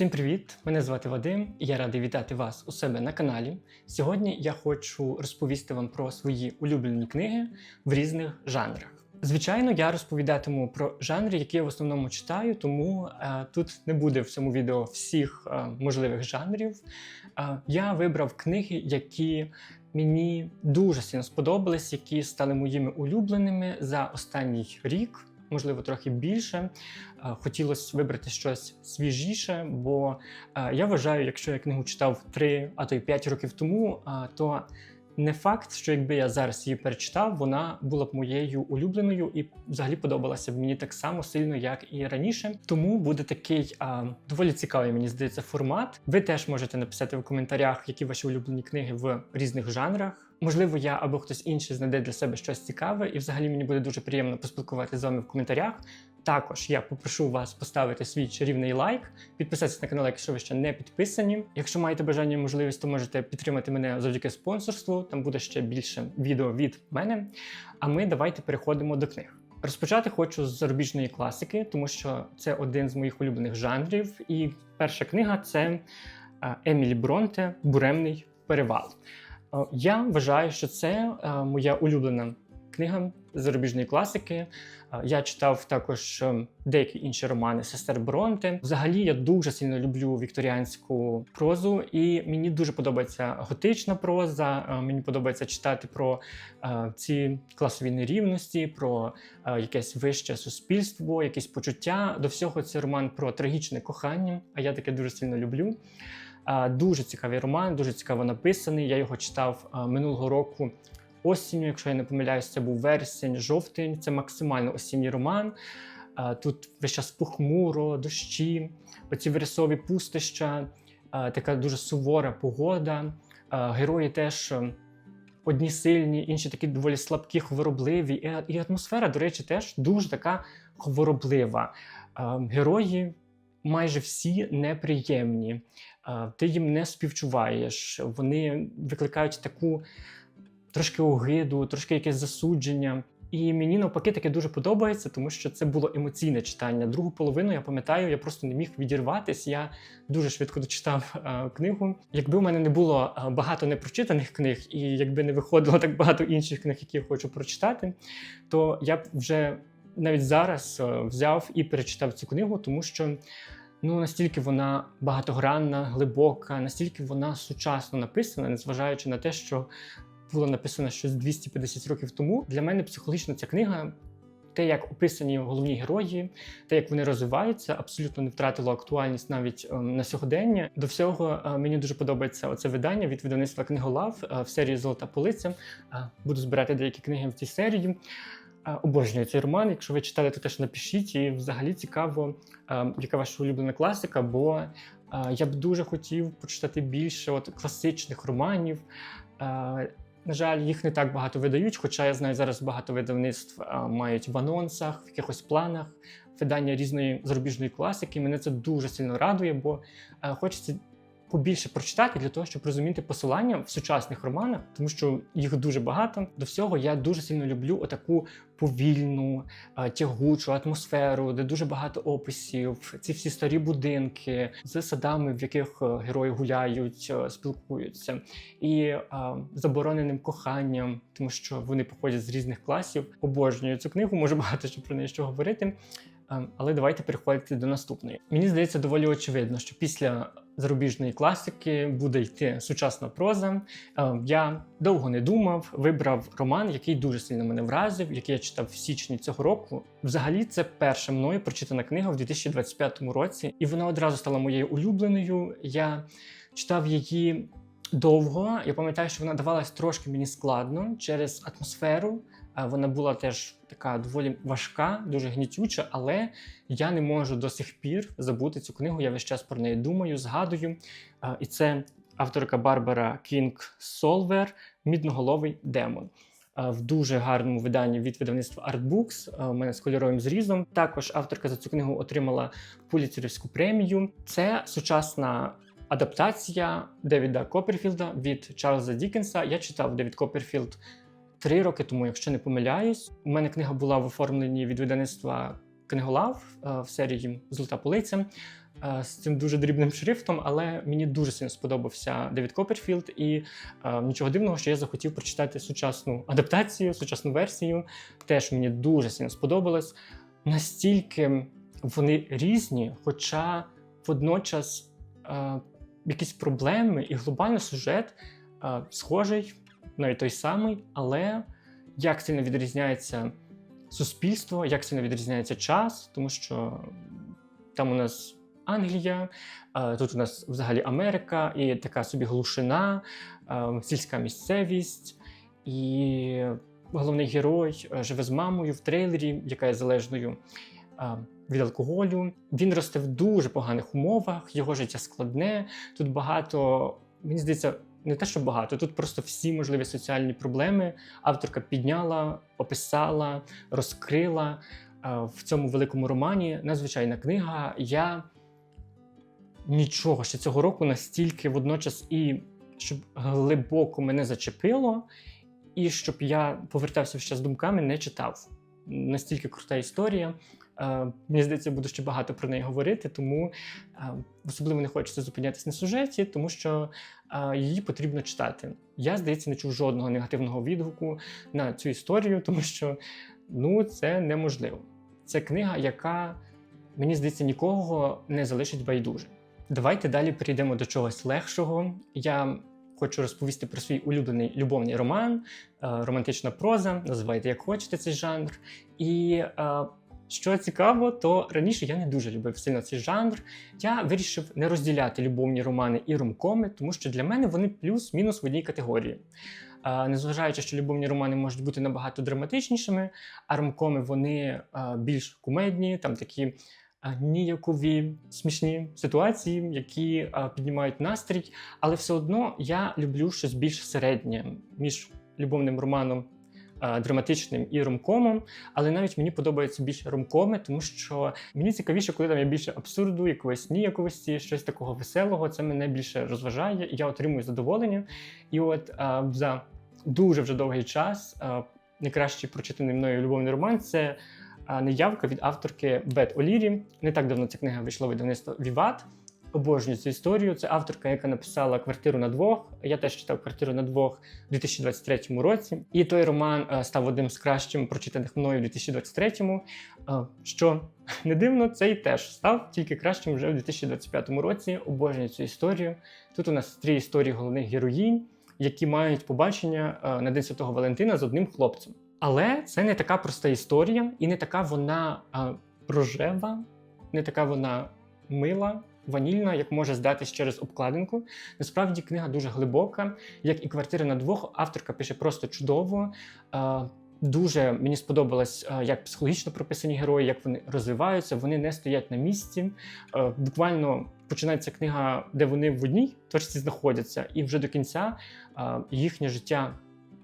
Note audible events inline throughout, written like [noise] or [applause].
Всім привіт! Мене звати Вадим, і я радий вітати вас у себе на каналі. Сьогодні я хочу розповісти вам про свої улюблені книги в різних жанрах. Звичайно, я розповідатиму про жанри, які я в основному читаю, тому е, тут не буде в цьому відео всіх е, можливих жанрів. Е, я вибрав книги, які мені дуже сильно сподобались, які стали моїми улюбленими за останній рік. Можливо, трохи більше. Е, Хотілося вибрати щось свіжіше, бо е, я вважаю, якщо я книгу читав 3, а то й 5 років тому, е, то не факт, що якби я зараз її перечитав, вона була б моєю улюбленою і взагалі подобалася б мені так само сильно, як і раніше. Тому буде такий а, доволі цікавий, мені здається, формат. Ви теж можете написати в коментарях, які ваші улюблені книги в різних жанрах. Можливо, я або хтось інший знайде для себе щось цікаве, і взагалі мені буде дуже приємно поспілкуватися з вами в коментарях. Також я попрошу вас поставити свій чарівний лайк, підписатися на канал, якщо ви ще не підписані. Якщо маєте бажання і можливість, то можете підтримати мене завдяки спонсорству. Там буде ще більше відео від мене. А ми давайте переходимо до книг. Розпочати хочу з зарубіжної класики, тому що це один з моїх улюблених жанрів. І перша книга це е, Емілі Бронте Буремний перевал. Е, Я вважаю, що це е, моя улюблена книга зарубіжної класики. Е, Я читав також деякі інші романи сестер Бронте. Взагалі, я дуже сильно люблю вікторіанську прозу, і мені дуже подобається готична проза. Мені подобається читати про ці класові нерівності, про якесь вище суспільство, якісь почуття. До всього це роман про трагічне кохання. А я таке дуже сильно люблю. Дуже цікавий роман, дуже цікаво написаний. Я його читав минулого року осінню, якщо я не помиляюсь, це був вересень, жовтень. Це максимально осінній роман. Тут весь час похмуро, дощі, оці вересові пустища, така дуже сувора погода. Герої теж одні сильні, інші такі доволі слабкі, хворобливі. І- атмосфера, до речі, теж дуже така хвороблива. Герої майже всі неприємні. Ти їм не співчуваєш. Вони викликають таку трошки огиду, трошки якесь засудження. І мені навпаки таке дуже подобається, тому що це було емоційне читання. Другу половину я пам'ятаю, я просто не міг відірватись. Я дуже швидко дочитав е, книгу. Якби у мене не було багато непрочитаних книг, і якби не виходило так багато інших книг, які я хочу прочитати, то я б вже навіть зараз е, взяв і перечитав цю книгу, тому що ну настільки вона багатогранна, глибока, настільки вона сучасно написана, незважаючи на те, що було написано щось 250 років тому. Для мене психологічно ця книга. Те, як описані головні герої, те, як вони розвиваються, абсолютно не втратило актуальність навіть ем, на сьогодення. До всього е, мені дуже подобається оце видання від видавництва книголав е, в серії Золота полиця. Е, буду збирати деякі книги в цій серії. Е, Обожнюю цей роман. Якщо ви читали, то теж напишіть. І взагалі цікаво, е, яка ваша улюблена класика, бо е, я б дуже хотів почитати більше от класичних романів. На жаль, їх не так багато видають, хоча я знаю, зараз багато видавництв мають в анонсах, в якихось планах видання різної зарубіжної класики. Мене це дуже сильно радує, бо хочеться побільше прочитати для того, щоб розуміти посилання в сучасних романах, тому що їх дуже багато. До всього я дуже сильно люблю отаку повільну, е, тягучу атмосферу, де дуже багато описів, ці всі старі будинки з садами, в яких е, герої гуляють, е, спілкуються, і забороненим коханням, тому що вони походять з різних класів. Обожнюю цю книгу, можу багато що про неї що говорити. Е, Але давайте переходити до наступної. Мені здається, доволі очевидно, що після зарубіжної класики буде йти сучасна проза. Е, Я довго не думав, вибрав роман, який дуже сильно мене вразив, який я читав в січні цього року. Взагалі, це перша мною прочитана книга в 2025 році, і вона одразу стала моєю улюбленою. Я читав її довго. Я пам'ятаю, що вона давалась трошки мені складно через атмосферу. Е, Вона була теж така доволі важка, дуже гнітюча, але я не можу до сих пір забути цю книгу. Я весь час про неї думаю, згадую. Е, І це авторка Барбара Кінг Солвер Мідноголовий демон. Е, В дуже гарному виданні від видавництва Artbooks, у мене з кольоровим зрізом. Також авторка за цю книгу отримала Пуліцерівську премію. Це сучасна адаптація Девіда Копперфілда від Чарльза Дікенса. Я читав Девід Копперфілд три роки тому, якщо не помиляюсь. У мене книга була в оформленні від видавництва книголав е, в серії Золота полиця. е, з цим дуже дрібним шрифтом, але мені дуже сильно сподобався Девід Копперфілд, і е, нічого дивного, що я захотів прочитати сучасну адаптацію, сучасну версію. Теж мені дуже сильно сподобалось. Настільки вони різні, хоча водночас якісь проблеми і глобальний сюжет схожий, навіть той самий, але як сильно відрізняється суспільство, як сильно відрізняється час, тому що там у нас Англія, е, тут у нас взагалі Америка, і така собі глушина, е, сільська місцевість, і головний герой е, живе з мамою в трейлері, яка є залежною від алкоголю. Він росте в дуже поганих умовах, його життя складне. Тут багато, мені здається, не те, що багато, тут просто всі можливі соціальні проблеми авторка підняла, описала, розкрила е, в цьому великому романі. Надзвичайна книга. Я нічого ще цього року настільки водночас і щоб глибоко мене зачепило, і щоб я повертався ще з думками, не читав. Настільки крута історія. Е, Мені здається, буду ще багато про неї говорити, тому е, особливо не хочеться зупинятися на сюжеті, тому що е, її потрібно читати. Я, здається, не чув жодного негативного відгуку на цю історію, тому що ну, це неможливо. Це книга, яка, мені здається, нікого не залишить байдуже. Давайте далі перейдемо до чогось легшого. Я хочу розповісти про свій улюблений любовний роман, романтична проза, називайте як хочете цей жанр. І що цікаво, то раніше я не дуже любив сильно цей жанр. Я вирішив не розділяти любовні романи і ромкоми, тому що для мене вони плюс-мінус в одній категорії. Незважаючи, що любовні романи можуть бути набагато драматичнішими, а ромкоми вони більш кумедні, там такі ніякові смішні ситуації, які піднімають настрій. Але все одно я люблю щось більш середнє між любовним романом драматичним і ромкомом. Але навіть мені подобаються більше ромкоми, тому що мені цікавіше, коли там є більше абсурду, якоїсь ніяковості, щось такого веселого. Це мене більше розважає, і я отримую задоволення. І от е, за дуже вже довгий час е, найкращий прочитаний мною любовний роман це е, неявка від авторки Бет Олірі. Не так давно ця книга вийшла видавництво Віват. Обожнюю цю історію. Це авторка, яка написала квартиру на двох. Я теж читав квартиру на двох у 2023 році. І той роман е, став одним з кращим прочитаних мною у 2023. Е, Що [laughs] не дивно, цей теж став тільки кращим вже у 2025 році. Обожнюю цю історію. Тут у нас три історії головних героїнь, які мають побачення е, на День Святого Валентина з одним хлопцем. Але це не така проста історія, і не така вона рожева, не така вона мила, ванільна, як може здатись через обкладинку. Насправді книга дуже глибока, як і квартира на двох. Авторка пише просто чудово. Е, Дуже мені сподобалось, е, як психологічно прописані герої, як вони розвиваються, вони не стоять на місці. Е, Буквально починається книга, де вони в одній точці знаходяться, і вже до кінця їхнє життя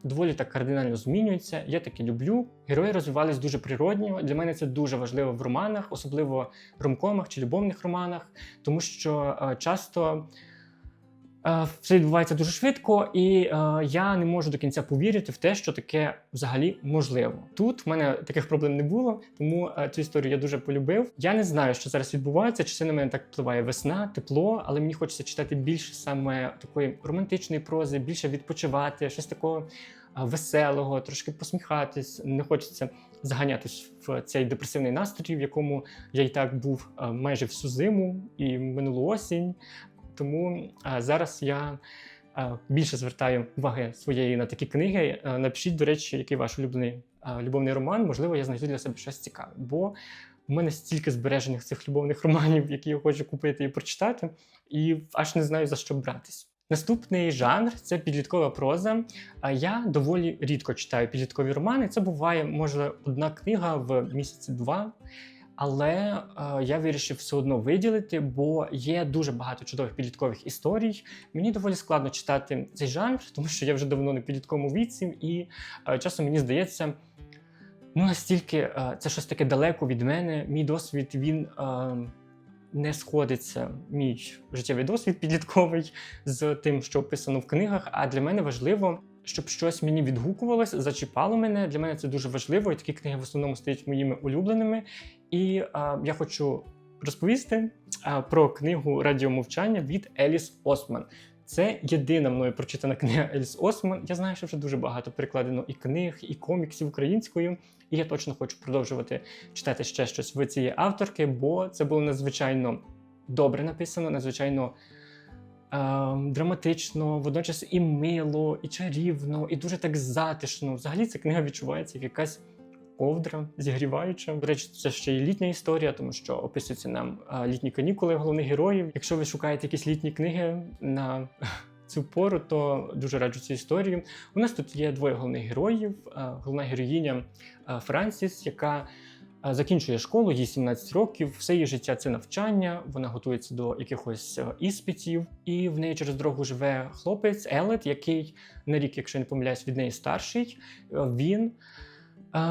доволі так кардинально змінюється. Я таке люблю. Герої розвивались дуже природньо. Для мене це дуже важливо в романах, особливо ромкомах чи любовних романах, тому що е, часто. Все відбувається дуже швидко, і е, я не можу до кінця повірити в те, що таке взагалі можливо. Тут в мене таких проблем не було, тому е, цю історію я дуже полюбив. Я не знаю, що зараз відбувається, чи це на мене так впливає весна, тепло, але мені хочеться читати більше саме такої романтичної прози, більше відпочивати, щось такого е, веселого, трошки посміхатись. Не хочеться заганятись в цей депресивний настрій, в якому я і так був е, майже всю зиму і минулу осінь. Тому е, зараз я е, більше звертаю уваги своєї на такі книги. Е, напишіть, до речі, який ваш улюблений любовний роман. Можливо, я знайду для себе щось цікаве. Бо в мене стільки збережених цих любовних романів, які я хочу купити і прочитати, і аж не знаю за що братись. Наступний жанр це підліткова проза. Я доволі рідко читаю підліткові романи. Це буває, може, одна книга в місяці два. Але е, я вирішив все одно виділити, бо є дуже багато чудових підліткових історій. Мені доволі складно читати цей жанр, [laughs] тому що я вже давно на підлітковому віці, і е, часом мені здається, ну настільки е, це щось таке далеко від мене. Мій досвід він е, не сходиться, мій життєвий досвід підлітковий з тим, що описано в книгах. А для мене важливо, щоб щось мені відгукувалося, зачіпало мене. Для мене це дуже важливо, і такі книги в основному стають моїми улюбленими. І е, я хочу розповісти а, про книгу Радіомовчання від Еліс Осман. Це єдина мною прочитана книга Еліс Осман. Я знаю, що вже дуже багато перекладено і книг, і коміксів українською. І я точно хочу продовжувати читати ще щось в цієї авторки, бо це було надзвичайно добре написано, надзвичайно е, драматично, водночас і мило, і чарівно, і дуже так затишно. Взагалі ця книга відчувається як якась ковдра зігріваюча. До речі, це ще й літня історія, тому що описуються нам літні канікули головних героїв. Якщо ви шукаєте якісь літні книги на [laughs] цю пору, то дуже раджу цю історію. У нас тут є двоє головних героїв. Головна героїня Франсіс, яка закінчує школу, їй 17 років. Все її життя це навчання. Вона готується до якихось іспитів, і в неї через дорогу живе хлопець Елет, який на рік, якщо не помиляюсь, від неї старший. Він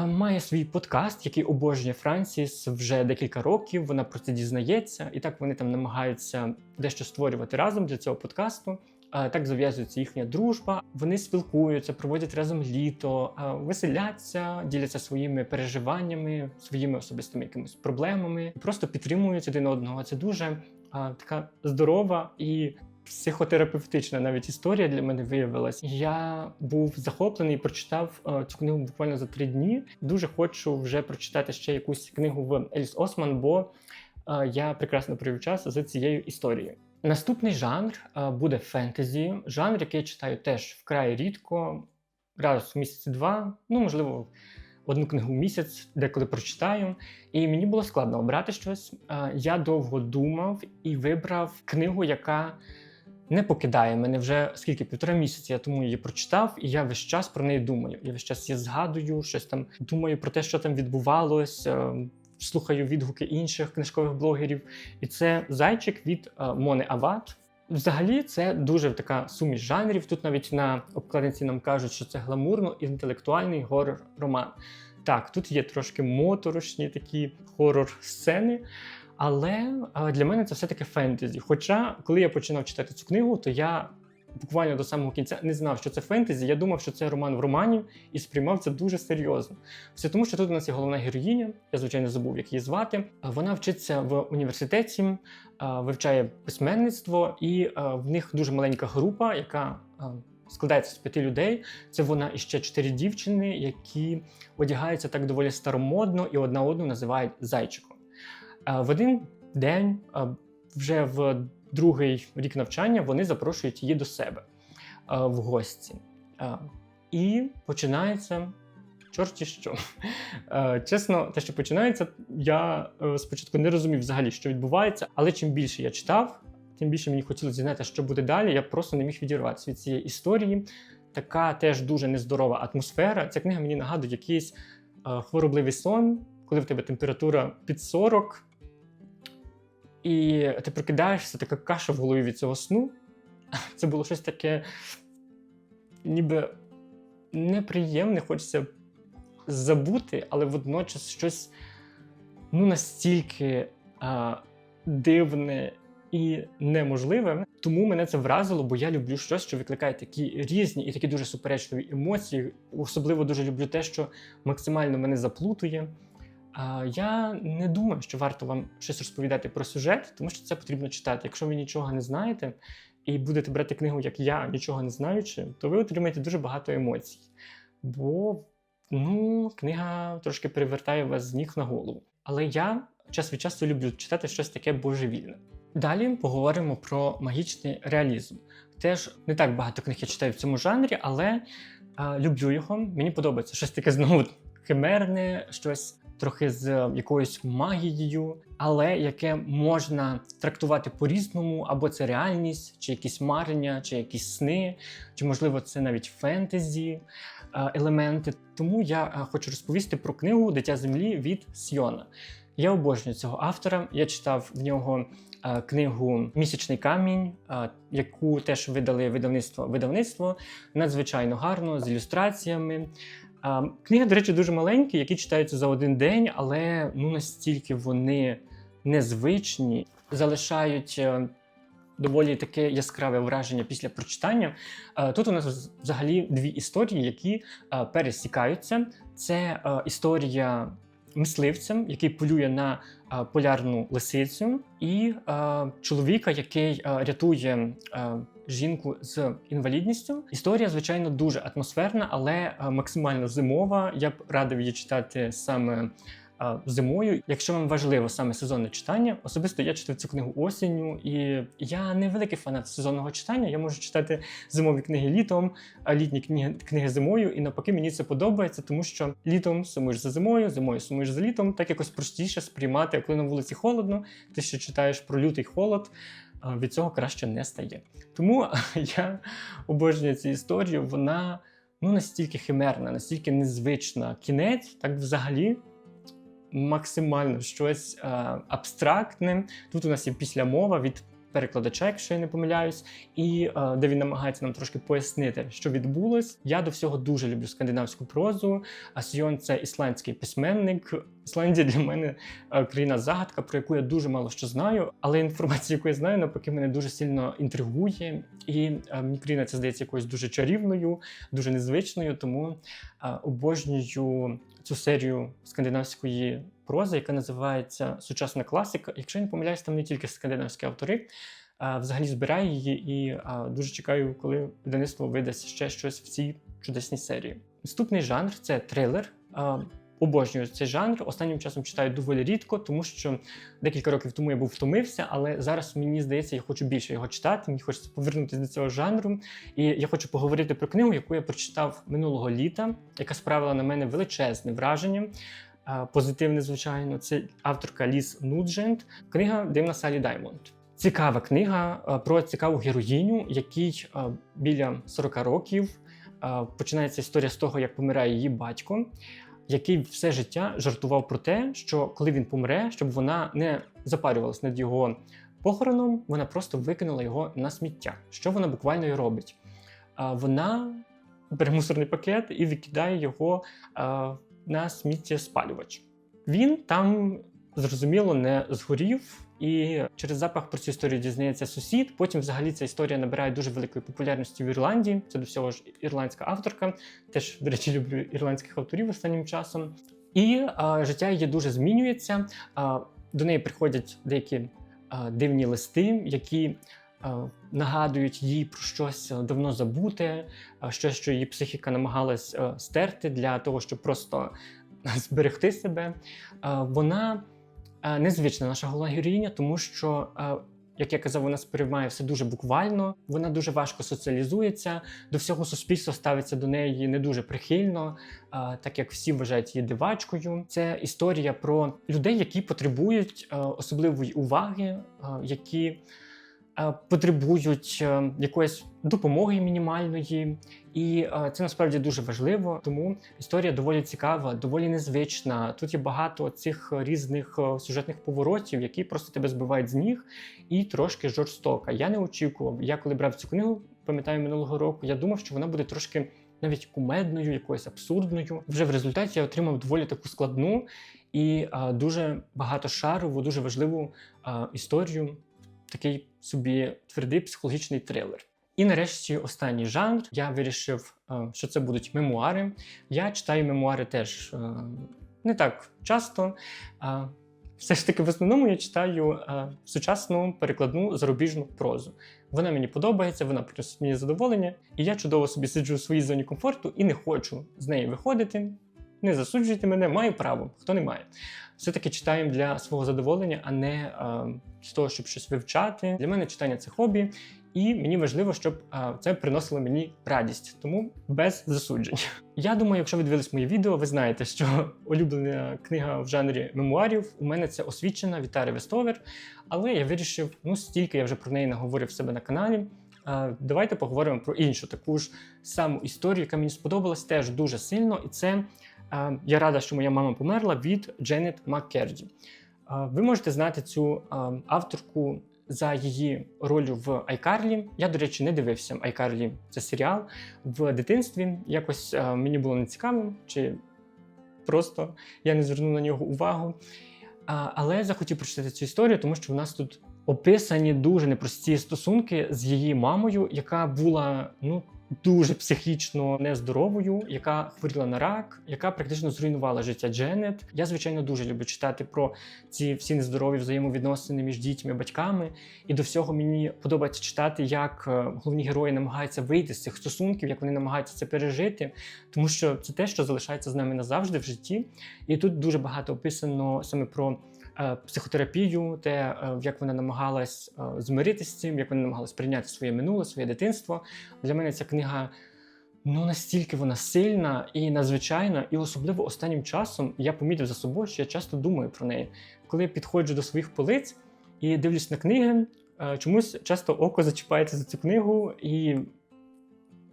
має свій подкаст, який обожнює Франсіс вже декілька років. Вона про це дізнається, і так вони там намагаються дещо створювати разом для цього подкасту. Так зав'язується їхня дружба. Вони спілкуються, проводять разом літо, веселяться, діляться своїми переживаннями, своїми особистими якимись проблемами, просто підтримують один одного. Це дуже така здорова і психотерапевтична навіть історія для мене виявилась. Я був захоплений прочитав е, цю книгу буквально за три дні. Дуже хочу вже прочитати ще якусь книгу в Еліс Осман, бо е, я прекрасно провів час за цією історією. Наступний жанр е, буде фентезі, жанр, який я читаю теж вкрай рідко, раз в місяці два, ну можливо. Одну книгу в місяць, деколи прочитаю, і мені було складно обрати щось. Я довго думав і вибрав книгу, яка не покидає мене вже скільки півтора місяці. Я тому її прочитав, і я весь час про неї думаю. Я весь час її згадую, щось там думаю про те, що там відбувалось. е, Слухаю відгуки інших книжкових блогерів, і це зайчик від е, Мони Ават. Взагалі, це дуже така суміш жанрів. Тут навіть на обкладинці нам кажуть, що це гламурно інтелектуальний горор-роман. Так, тут є трошки моторошні такі хорор-сцени, але для мене це все-таки фентезі. Хоча, коли я починав читати цю книгу, то я буквально до самого кінця не знав, що це фентезі. Я думав, що це роман в романі, і сприймав це дуже серйозно. Все тому, що тут у нас є головна героїня, я звичайно забув, як її звати. Вона вчиться в університеті, вивчає письменництво, і в них дуже маленька група, яка складається з п'яти людей. Це вона і ще чотири дівчини, які одягаються так доволі старомодно і одна одну називають зайчиком. В один день, вже в другий рік навчання, вони запрошують її до себе в гості. І починається чорті що. Чесно, те, що починається, я е, спочатку не розумів взагалі, що відбувається, але чим більше я читав, тим більше мені хотілося дізнатися, що буде далі. Я просто не міг відірватися від цієї історії. Така теж дуже нездорова атмосфера. Ця книга мені нагадує якийсь е, хворобливий сон, коли в тебе температура під 40, і ти прокидаєшся, така каша в голові від цього сну. [laughs] Це було щось таке, ніби неприємне, хочеться забути, але водночас щось ну, настільки а, дивне і неможливе. Тому мене це вразило, бо я люблю щось, що викликає такі різні і такі дуже суперечливі емоції. Особливо дуже люблю те, що максимально мене заплутує. Я не думаю, що варто вам щось розповідати про сюжет, тому що це потрібно читати. Якщо ви нічого не знаєте і будете брати книгу, як я, нічого не знаючи, то ви отримаєте дуже багато емоцій. Бо ну, книга трошки перевертає вас з ніг на голову. Але я час від часу люблю читати щось таке божевільне. Далі поговоримо про магічний реалізм. Теж не так багато книг я читаю в цьому жанрі, але а, люблю його. Мені подобається щось таке знову химерне, щось трохи з якоюсь магією, але яке можна трактувати по-різному, або це реальність, чи якісь марення, чи якісь сни, чи можливо це навіть фентезі е, елементи. Тому я е, хочу розповісти про книгу Дитя землі від Сйона. Я обожнюю цього автора. Я читав в нього е, книгу Місячний камінь, е, яку теж видали видавництво видавництво. Надзвичайно гарно з ілюстраціями. Книги, до речі, дуже маленькі, які читаються за один день, але ну настільки вони незвичні, залишають е, доволі таке яскраве враження після прочитання. Е, Тут у нас взагалі дві історії, які е, пересікаються. Це історія мисливцем, який полює на полярну лисицю, і чоловіка, який рятує жінку з інвалідністю. Історія, звичайно, дуже атмосферна, але е, максимально зимова. Я б радив її читати саме. е, Зимою, якщо вам важливо саме сезонне читання, особисто я читав цю книгу осінню, і я не великий фанат сезонного читання. Я можу читати зимові книги літом, а літні книги, книги зимою. І навпаки, мені це подобається, тому що літом сумуєш за зимою, зимою сумуєш за літом. Так якось простіше сприймати, коли на вулиці холодно, ти ще читаєш про лютий холод. А Від цього краще не стає. Тому [laughs] я обожнюю цю історію. Вона ну настільки химерна, настільки незвична. Кінець, так взагалі. Максимально щось е, абстрактне. Тут у нас є післямова від перекладача, якщо я не помиляюсь, і е, де він намагається нам трошки пояснити, що відбулось. Я до всього дуже люблю скандинавську прозу. А Сьйон це ісландський письменник. Ісландія для мене е, країна загадка, про яку я дуже мало що знаю, але інформація, яку я знаю, навпаки, мене дуже сильно інтригує. І е, мені країна це здається якоюсь дуже чарівною, дуже незвичною. Тому обожнюю цю серію скандинавської прози, яка називається Сучасна класика. Якщо я не помиляюсь, там не тільки скандинавські автори. А взагалі збираю її і а, дуже чекаю, коли видавництво видасть ще щось в цій чудесній серії. Наступний жанр це трилер. А, Обожнюю цей жанр. Останнім часом читаю доволі рідко, тому що декілька років тому я був втомився, але зараз мені здається, я хочу більше його читати. Мені хочеться повернутися до цього жанру. І я хочу поговорити про книгу, яку я прочитав минулого літа, яка справила на мене величезне враження. Позитивне, звичайно, це авторка Ліс Нуджент. Книга Дивна Салі Даймонд. Цікава книга про цікаву героїню, якій біля 40 років починається історія з того, як помирає її батько який все життя жартував про те, що коли він помре, щоб вона не запарювалась над його похороном, вона просто викинула його на сміття. Що вона буквально і робить? Вона бере мусорний пакет і викидає його на сміттєспалювач. Він там зрозуміло не згорів. І через запах про цю історію дізнається сусід. Потім, взагалі, ця історія набирає дуже великої популярності в Ірландії. Це до всього ж ірландська авторка. Теж, до речі, люблю ірландських авторів останнім часом. І а, життя її дуже змінюється. А, до неї приходять деякі а, дивні листи, які нагадують їй про щось давно забуте, щось, що її психіка намагалась стерти для того, щоб просто [laughs] зберегти себе. Вона Е, незвична наша головна героїня, тому що, е, як я казав, вона сприймає все дуже буквально, вона дуже важко соціалізується, до всього суспільства ставиться до неї не дуже прихильно, е, так як всі вважають її дивачкою. Це історія про людей, які потребують особливої уваги, які е, потребують е, якоїсь допомоги мінімальної, і е, це насправді дуже важливо. Тому історія доволі цікава, доволі незвична. Тут є багато цих різних е, сюжетних поворотів, які просто тебе збивають з ніг, і трошки жорстока. Я не очікував. Я коли брав цю книгу, пам'ятаю минулого року, я думав, що вона буде трошки. Навіть кумедною, якоюсь абсурдною. Вже в результаті я отримав доволі таку складну і а, дуже багатошарову, дуже важливу а, історію такий собі твердий психологічний трилер. І нарешті останній жанр. Я вирішив, е, що це будуть мемуари. Я читаю мемуари теж е, не так часто. а Все ж таки, в основному я читаю е, сучасну перекладну зарубіжну прозу. Вона мені подобається, вона приносить мені задоволення, і я чудово собі сиджу у своїй зоні комфорту і не хочу з неї виходити. Не засуджуйте мене, маю право, хто не має. Все-таки читаємо для свого задоволення, а не е, з того, щоб щось вивчати. Для мене читання це хобі, і мені важливо, щоб е, це приносило мені радість, тому без засуджень. Я думаю, якщо ви дивились моє відео, ви знаєте, що [laughs] улюблена книга в жанрі мемуарів у мене це освічена Вітарі Вестовер. Але я вирішив, ну стільки я вже про неї наговорив себе на каналі. Е, Давайте поговоримо про іншу таку ж саму історію, яка мені сподобалась теж дуже сильно, і це. Я рада, що моя мама померла від Дженет Маккерді. Ви можете знати цю авторку за її роль в Айкарлі. Я, до речі, не дивився Айкарлі. Це серіал в дитинстві. Якось мені було нецікавим, чи просто я не звернув на нього увагу. Але захотів прочитати цю історію, тому що в нас тут описані дуже непрості стосунки з її мамою, яка була ну дуже психічно нездоровою, яка хворіла на рак, яка практично зруйнувала життя Дженет. Я, звичайно, дуже люблю читати про ці всі нездорові взаємовідносини між дітьми батьками. І до всього мені подобається читати, як е, головні герої намагаються вийти з цих стосунків, як вони намагаються це пережити, тому що це те, що залишається з нами назавжди в житті. І тут дуже багато описано саме про. Е, Психотерапію, те, е, як вона намагалась е, змиритися з цим, як вона намагалась прийняти своє минуле, своє дитинство. Для мене ця книга ну настільки вона сильна і надзвичайна, і особливо останнім часом я помітив за собою, що я часто думаю про неї. Коли я підходжу до своїх полиць і дивлюсь на книги, чомусь часто око зачіпається за цю книгу, і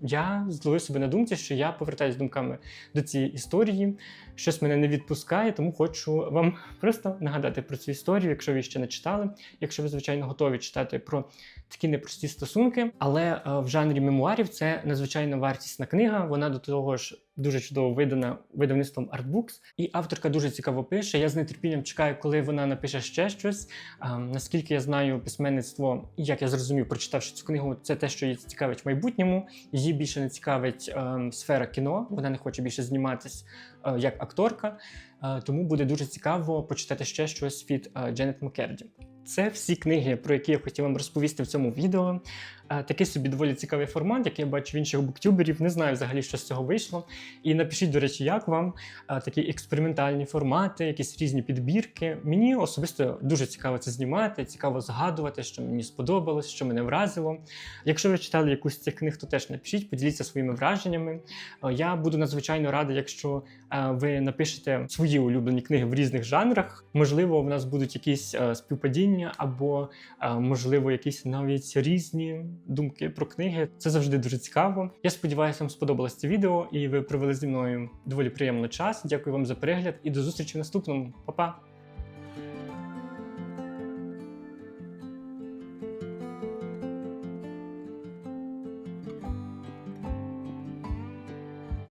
я зловив себе на думці, що я повертаюся думками до цієї історії. Щось мене не відпускає, тому хочу вам [laughs] просто нагадати про цю історію, якщо ви ще не читали. Якщо ви, звичайно, готові читати про такі непрості стосунки. Але е, в жанрі мемуарів це надзвичайно вартісна книга. Вона до того ж дуже чудово видана видавництвом Artbooks. І авторка дуже цікаво пише. Я з нетерпінням чекаю, коли вона напише ще щось. А, наскільки я знаю, письменництво, як я зрозумів, прочитавши цю книгу, це те, що її цікавить в майбутньому. Її більше не цікавить ем, сфера кіно. Вона не хоче більше зніматись е, як акторка. Е, тому буде дуже цікаво почитати ще щось від Дженет Маккерді. Це всі книги, про які я хотів вам розповісти в цьому відео. Е, Такий собі доволі цікавий формат, який я бачу в інших буктюберів. Не знаю взагалі, що з цього вийшло. І напишіть, до речі, як вам е, такі експериментальні формати, якісь різні підбірки. Мені особисто дуже цікаво це знімати, цікаво згадувати, що мені сподобалось, що мене вразило. Якщо ви читали якусь з цих книг, то теж напишіть, поділіться своїми враженнями. Е, Я буду надзвичайно радий, якщо ви напишете свої улюблені книги в різних жанрах. Можливо, в нас будуть якісь співпадіння, або можливо, якісь навіть різні думки про книги. Це завжди дуже цікаво. Я сподіваюся, вам сподобалось це відео, і ви провели зі мною доволі приємний час. Дякую вам за перегляд і до зустрічі в наступному. Па-па!